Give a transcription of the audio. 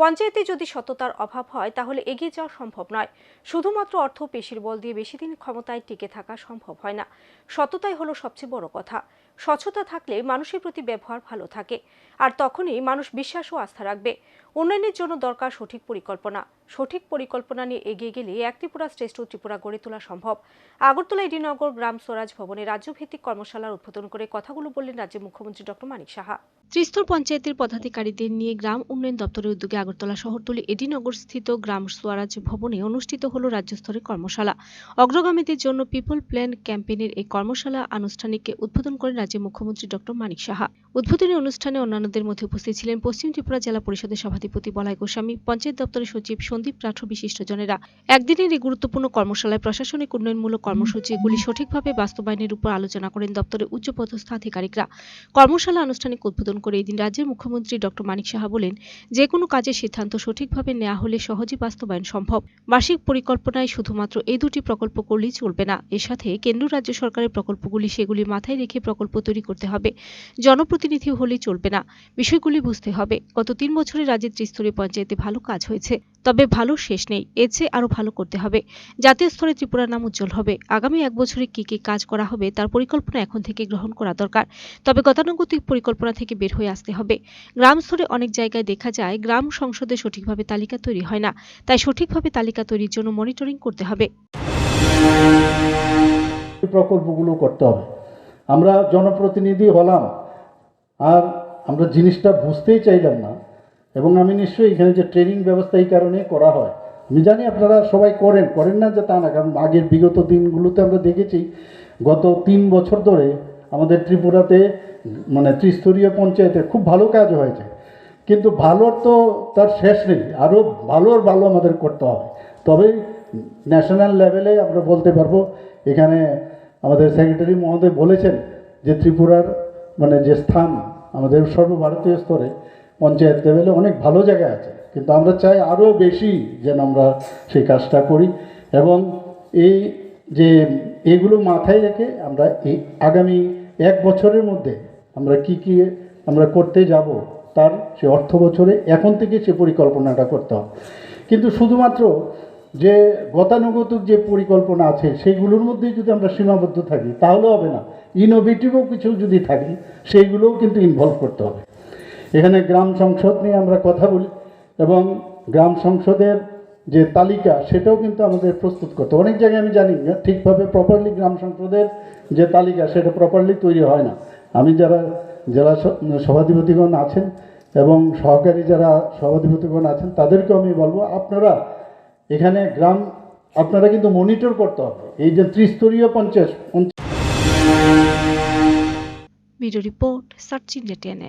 পঞ্চায়েতে যদি সততার অভাব হয়, তাহলে এগিয়ে যাওয়া সম্ভব নয়। শুধুমাত্র অর্থ পেশির বল দিয়ে বেশি দিন ক্ষমতায় টিকে থাকা সম্ভব হয় না। সততাই হলো সবচেয়ে বড় কথা। স্বচ্ছতা থাকলে মানুষের প্রতি ব্যবহার ভালো থাকে। আর তখনই মানুষ বিশ্বাস ও আস্থা রাখবে। উন্নয়নের জন্য দরকার সঠিক পরিকল্পনা। সঠিক পরিকল্পনা নিয়ে এগিয়ে গেলে এক ত্রিপুরা শ্রেষ্ঠ ত্রিপুরা গড়ে তোলা সম্ভব। আগরতলা এডিনগর গ্রাম স্বরাজ ভবনে রাজ্যভিত্তিক কর্মশালার উদ্বোধন করে কথাগুলো বললেন রাজ্যের মুখ্যমন্ত্রী ডক্টর মানিক সাহা। ত্রিস্তর পঞ্চায়েতের পদাধিকারীদের নিয়ে গ্রাম উন্নয়ন দপ্তরের উদ্যোগে আগরতলা শহরতলি এডিনগর স্থিত গ্রাম স্বরাজ ভবনে অনুষ্ঠিত হল রাজ্যস্তরের কর্মশালা। অগ্রগামীদের জন্য পিপল প্ল্যান ক্যাম্পেইনের এই কর্মশালা আনুষ্ঠানিক উদ্বোধন করেন রাজ্যের মুখ্যমন্ত্রী ডক্টর মানিক সাহা। উদ্বোধনী অনুষ্ঠানে অন্যান্যদের মধ্যে উপস্থিত ছিলেন পশ্চিম ত্রিপুরা জেলা পরিষদের সভাধিপতি বলাই গোস্বামী, পঞ্চায়েত দপ্তরের সচিব সন্দীপ রাঠোর বিশিষ্টজনেরা। একদিনের এই গুরুত্বপূর্ণ কর্মশালায় প্রশাসনিক উন্নয়নমূলক কর্মসূচিগুলি সঠিকভাবে বাস্তবায়নের উপর আলোচনা করেন দপ্তরের উচ্চপদস্থ আধিকারিকরা। কর্মশালা আনুষ্ঠানিক উদ্বোধন করে এদিন রাজ্যের মুখ্যমন্ত্রী ডক্টর মানিক সাহা বলেন যে কোনো কাজের সিদ্ধান্ত সঠিকভাবে নেওয়া হলে সহজে বাস্তবায়ন সম্ভব। বার্ষিক পরিকল্পনায় শুধুমাত্র এই দুটি প্রকল্প করলেই চলবে না। এর সাথে কেন্দ্র রাজ্য সরকারের প্রকল্পগুলি সেগুলি মাথায় রেখে প্রকল্প তৈরি করতে হবে। জনপ্রতিনিধি হলেই চলবে না। বিষয়গুলি বুঝতে হবে। গত তিন বছরে রাজ্যের ত্রিস্তরীয় পঞ্চায়েতে ভালো কাজ হয়েছে। তবে ভালো শেষ নেই। এর চেয়ে আরও ভালো করতে হবে। জাতীয় স্তরে ত্রিপুরার নাম উজ্জ্বল হবে। আগামী এক বছরে কি কি কাজ করা হবে তার পরিকল্পনা এখন থেকে গ্রহণ করা দরকার। তবে গতানুগতিক পরিকল্পনা থেকে বের হয়ে আসতে হবে। গ্রাম স্তরে অনেক জায়গায় দেখা যায়, গ্রাম সংসদে সঠিকভাবে তালিকা তৈরি হয় না। তাই সঠিকভাবে তালিকা তৈরির জন্য মনিটরিং করতে হবে। প্রকল্পগুলো করতে হবে। আমরা জনপ্রতিনিধি হলাম। আর আমরা জিনিসটা বুঝতেই চাইলাম না। এবং আমি নিশ্চয়ই এখানে যে ট্রেনিং ব্যবস্থা এই কারণে করা হয়। আমি জানি আপনারা সবাই করেন করেন না যে তা না, কারণ আগের বিগত দিনগুলোতে আমরা দেখেছি, গত তিন বছর ধরে আমাদের ত্রিপুরাতে মানে ত্রিস্তরীয় পঞ্চায়েতে খুব ভালো কাজ হয়েছে। কিন্তু ভালোর তো তার শেষ নেই, আরও ভালোর ভালো আমাদের করতে হবে। তবে ন্যাশনাল লেভেলে আমরা বলতে পারব, এখানে আমাদের সেক্রেটারি মহোদয় বলেছেন যে ত্রিপুরার মানে যে স্থান আমাদের সর্বভারতীয় স্তরে, পঞ্চায়েত লেভেলে অনেক ভালো জায়গায় আছে। কিন্তু আমরা চাই আরও বেশি যেন আমরা সেই কাজটা করি এবং এই যে এগুলো মাথায় রেখে আমরা এই আগামী এক বছরের মধ্যে আমরা কি কি আমরা করতে যাব তার সে অর্থ বছরে এখন থেকে সে পরিকল্পনাটা করতে হবে। কিন্তু শুধুমাত্র যে গতানুগতিক যে পরিকল্পনা আছে, সেইগুলোর মধ্যেই যদি আমরা সীমাবদ্ধ থাকি তাহলে হবে না। ইনোভেটিভও কিছু যদি থাকি, সেইগুলোও কিন্তু ইনভলভ করতে হবে। এখানে গ্রাম সংসদ নিয়ে আমরা কথা বলি, এবং গ্রাম সংসদের যে তালিকা, সেটাও কিন্তু আমাদের প্রস্তুত করতে অনেক জায়গায় আমি জানি ঠিকভাবে প্রপারলি গ্রাম সংসদের যে তালিকা, সেটা প্রপারলি তৈরি হয় না। আমি যারা জেলা সভাধিপতিগণ আছেন এবং সহকারী যারা সভাধিপতিগণ আছেন, তাদেরকেও আমি বলব, আপনারা এখানে গ্রাম আপনারা কিন্তু মনিটর করতে হবে। এই যে ত্রিস্তরীয় পঞ্চায়েত রিপোর্ট সার্চ টেন